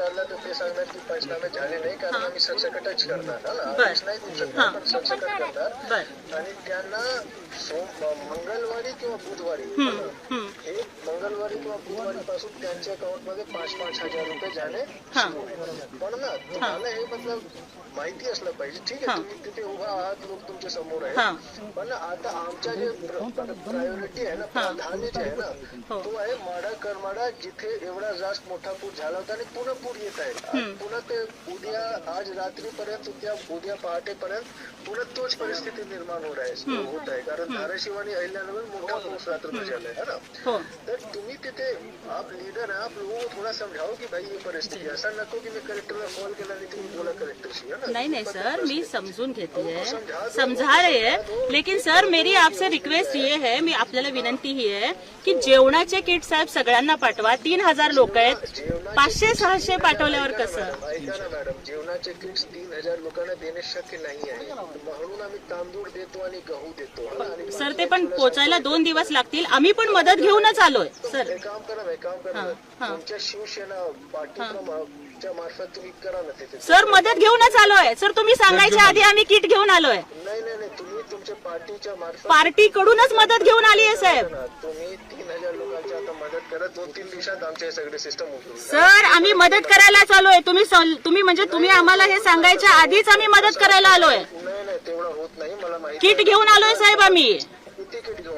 विचारलं तर ते सांगणार की पंचनामे झाले नाही कारण आम्ही सरसकटच करणार. हा ना बर. आदेश नाही देऊ शकत हा. पण सरसकट करणार बर. आणि त्यांना सोम मंगळवारी किंवा बुधवारी. हे मंगळवारी किंवा बुधवारी पासून त्यांच्या अकाउंटमध्ये पाच पाच हजार रुपये जाणे हा. सुरू आहे. पण ना तुम्हाला हे. मतलब माहिती असलं पाहिजे. ठीक. आहे तुम्ही तिथे उभा आहात लोक तुमच्यासमोर हा. आहे पण आता आमच्या जे प्रायोरिटी आहे ना प्राधान्य जे आहे ना हो. तो आहे माडा करमाडा जिथे एवढा जास्त मोठा पूर झाला होता आणि पुन्हा पूर येत आहे. पुन्हा ते उद्या आज रात्रीपर्यंत उद्या उद्या पहाटेपर्यंत पुन्हा तोच परिस्थिती निर्माण होत आहे. होत आहे. कारण धाराशिव आणि अहिल्यानगर मोठा पाऊस रात्र झालाय है ना? हो. तर तुम्ही तिथे आप लीडर आहे आप लोगों को थोड़ा समझाओ की भाई ये परिस्थिती आहे. असं नको की मी कलेक्टरला कॉल केला आणि तुम्ही बोला कलेक्टरशी है ना? नहीं नहीं सर मैं समझून घेती है। समझा रहे हैं। लेकिन सर मेरी आपसे रिक्वेस्ट ये है मी आपल्याला विनंती ही आहे की जेवणाचे किट साहेब सगळ्यांना पाठवा तीन हजार लोक आहेत। पाचशे सहाशे पाठवल्यावर कसं? मॅडम, ऐका ना मॅडम जेवणाचे किट्स तीन हजार लोकांना देणे शक्य नाही आहे. म्हणून आम्ही तांदूळ देतो आणि गहू देतो है सर ते पण पोचायला दोन दिवस लागतील. आम्ही पण मदत घेऊनच आलोय. सर एक काम करा ना, एक काम करा हा, ना. हा. तुमच्या शिवसेना पार्टीच्या मार्फत तुम्ही करा ना तिथे. सर मदत घेऊनच आलोय. सर तुम्ही सांगायच्या आधी आम्ही किट घेऊन आलोय. नाही नाही नाही. तुम्ही तुमच्या पार्टीच्या मार्फत पार्टी कडूनच मदत घेऊन आली आहे साहेब. ना. तुम्ही तीन हजार लोकांची आता मदत करा. दोन तीन दिवसात आमचे सगळे सिस्टम उठून सर आम्ही मदत करायला आलोय तुम्ही सं- तुम्ही म्हणजे तुम्ही आम्हाला हे सांगायच्या आधीच आम्ही मदत करायला आलोय. नाही नाही तेवढं होत नाही. मला माहिती किट घेऊन आलोय साहेब आम्ही किती किट घेऊन आलाय तुम्ही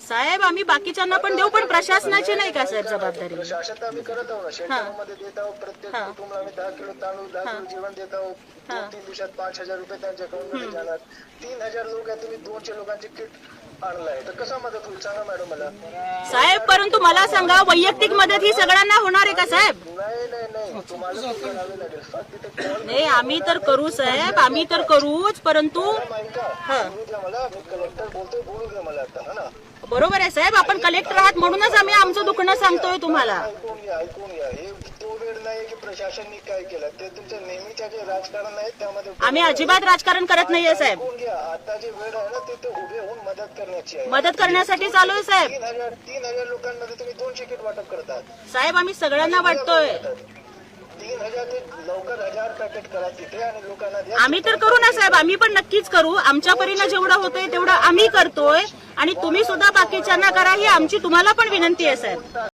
साहेब आम्ही बाकीच्यांना पण देऊ पण प्रशासनाची नाही का साहेब जबाबदारी? प्रशासन तर आम्ही करत आहोत शेतकऱ्यांमध्ये देत आहोत प्रत्येक हा. कुटुंबाला आम्ही दहा किलो तांदूळ दहा किलो जेवण देत आहोत. दोन तीन दिवसात पाच हजार रुपये त्यांच्या अकाउंटमध्ये जाणार. तीन हजार लोक आहेत तुम्ही दोनशे लोकांचे किट आणलाय. तर कसा मदत होईल? सांगा मॅडम मला. साहेब परंतु मला सांगा वैयक्तिक मदत ही सगळ्यांना होणार आहे का साहेब? नाही नाही नाही. तुम्हाला ते करावे लागेल. फक्त तिथे नाही आम्ही तर करू साहेब आम्ही तर करूच परंतु ऐका. बोलू द्या मला. मी कलेक्टर बोलतोय बोलू द्या मला आता हा ना? बरोबर आहे साहेब आपण कलेक्टर आहात म्हणूनच आम्ही आमचं दुखणं सांगतोय तुम्हाला. ऐकून घ्या ऐकून घ्या. हे तो वेळ नाही की प्रशासनने काय केलं. ते नेहमीच्या जे राजकारण आहे त्यामध्ये आम्ही अजिबात राजकारण करत नाहीये साहेब. ऐकून घ्या. आता जे वेळ आहे ना ते ते उभे होऊन मदत करण्याची आहे. मदत करण्यासाठी चालू आहे साहेब. तीन हजार तीन हजार लोकांमध्ये तुम्ही दोनशे किट वाटप करतात. साहेब आम्ही सगळ्यांना वाटतोय. तीन हजार ते लवकर हजार पॅकेट करा तिथे आणि लोकांना द्या. आम्ही तर करू ना साहेब. आम्ही पण नक्कीच करू. आमच्या परीनं जेवढं होतंय तेवढं आम्ही करतोय. आणि तुम्ही सुद्धा बाकीच्यांना करा ही आमची तुम्हाला पण विनंती आहे साहेब.